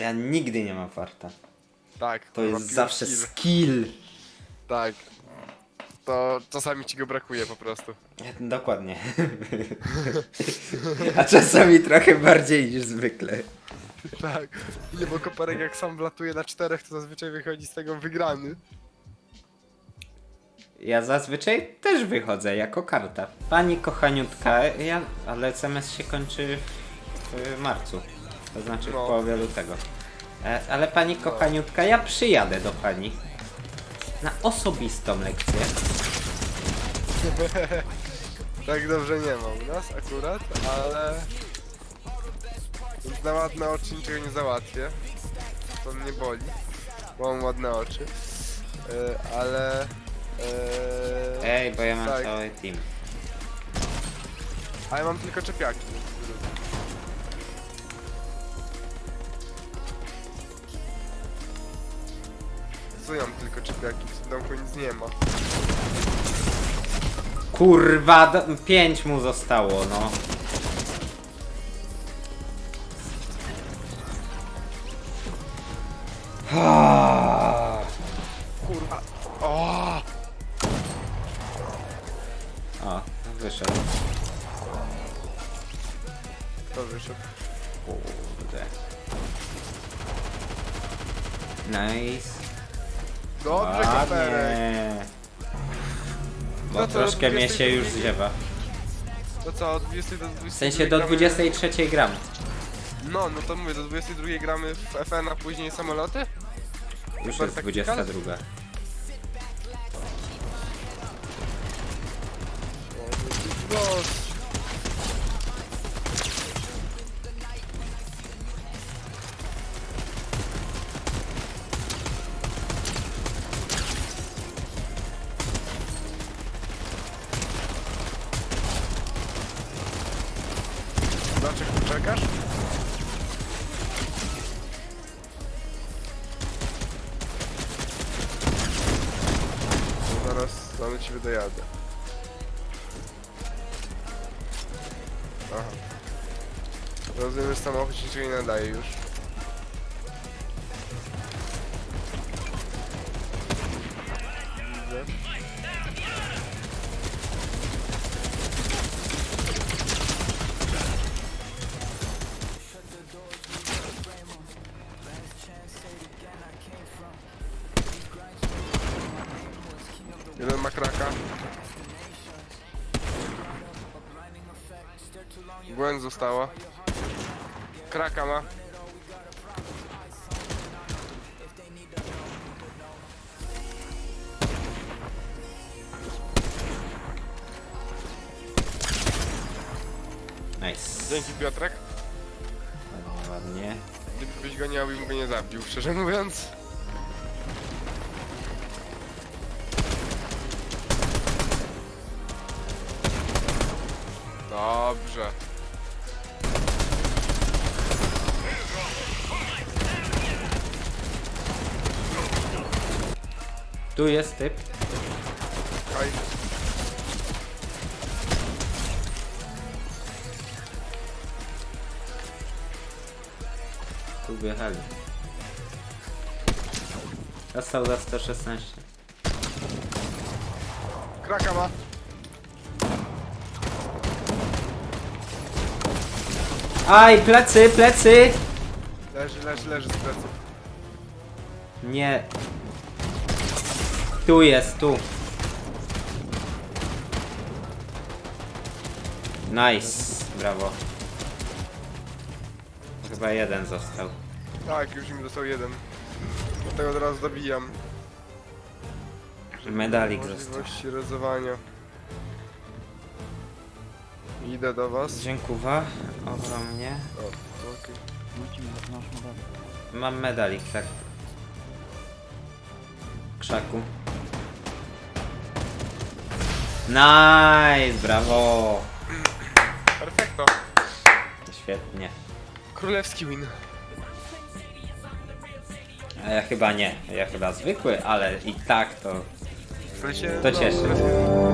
Ja nigdy nie mam farta. Tak. To jest zawsze skill. skill. Tak. To czasami ci go brakuje po prostu. Dokładnie. A czasami trochę bardziej niż zwykle. Tak. Nie, bo koperek jak sam wlatuje na czterech, to zazwyczaj wychodzi z tego wygrany. Ja zazwyczaj też wychodzę jako karta. Pani kochaniutka, ja, ale SMS się kończy w marcu. To znaczy w No. połowie lutego. E, ale pani kochaniutka, ja przyjadę do pani. Na osobistą lekcję. Tak dobrze nie ma u nas akurat, ale... Na ładne oczy niczego nie załatwię. To mnie boli, bo mam ładne oczy. E, ale... E, Ej, bo ja mam tak. cały team. Ale mam tylko czepiaki. Mam tylko czepiaki? W domku nic nie ma. Kurwa, do, pięć mu zostało, no. Ah. Kurwa! O! O, wyszedł. To wyszedł. Kurde. Nice. Dobrze, koperek! Ładnie. Bo No to troszkę mnie się 22 już ziewa. To co, od 20 do 22 W sensie do gramy- 23 gram. No, no to mówię, do 22 gramy w FN, a później samoloty? Już Super jest tactical? 22. No, czekasz? No Zaraz, zaraz ci dojadę. Aha. Rozumiem, że samochód się nie nadaje już. Jeden ma kraka. Błęd została. Kraka ma. Nice. Dzięki Piotrek. Ładnie, ładnie. Gdybyś go nie miał, bym go nie zabił, szczerze mówiąc. Dobrze. Tu jest typ. Aj. Tu wjechali. Dostał za 116. Kraka ma. Aj, plecy, plecy! Leży, leży, leży z pleców. Nie. Tu jest, tu. Nice, brawo. Chyba jeden został. Tak, już mi dostał jeden. Dlatego teraz dobijam. Medalik został. Możliwości rezowania. Idę do was. Dziękuję. Ogromnie. O, okej. Mam medalik, tak. Krzaku. Nice, brawo. Perfekto. Świetnie. Królewski win. A ja chyba nie. Ja chyba zwykły, ale i tak to W sensie, To no, cieszy. królewski-